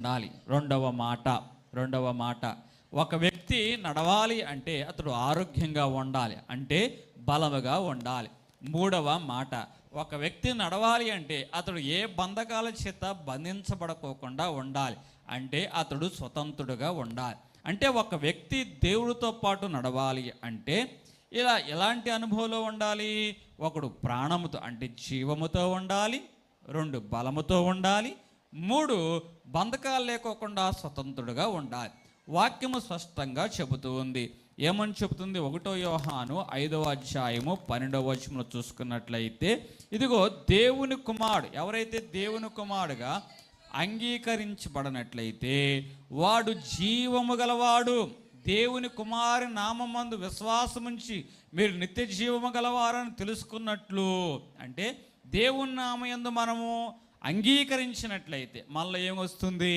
ఉండాలి. రెండవ మాట రెండవ మాట. ఒక వ్యక్తి నడవాలి అంటే అతడు ఆరోగ్యంగా ఉండాలి అంటే బలముగా ఉండాలి. మూడవ మాట ఒక వ్యక్తి నడవాలి అంటే అతడు ఏ బంధకాల చేత బంధించబడకోకుండా ఉండాలి అంటే అతడు స్వతంత్రుడుగా ఉండాలి. అంటే ఒక వ్యక్తి దేవుడితో పాటు నడవాలి అంటే ఇలా ఎలాంటి అనుభవంలో ఉండాలి? ఒకడు ప్రాణముతో అంటే జీవముతో ఉండాలి రెండు బలముతో ఉండాలి మూడు బంధకాలు లేకోకుండా స్వతంత్రుడుగా ఉండాలి. వాక్యము స్పష్టంగా చెబుతూ ఉంది. ఏమని చెబుతుంది? ఒకటో యోహాను ఐదవ అధ్యాయము పన్నెండవ వచనంలో చూసుకున్నట్లయితే ఇదిగో దేవుని కుమారుడు ఎవరైతే దేవుని కుమారుడుగా అంగీకరించబడినట్లయితే వాడు జీవము గలవాడు. దేవుని కుమారి నామందు విశ్వాసముంచి మీరు నిత్య జీవము గలవారని తెలుసుకున్నట్లు. అంటే దేవుని నామయందు మనము అంగీకరించినట్లయితే మళ్ళీ ఏమొస్తుంది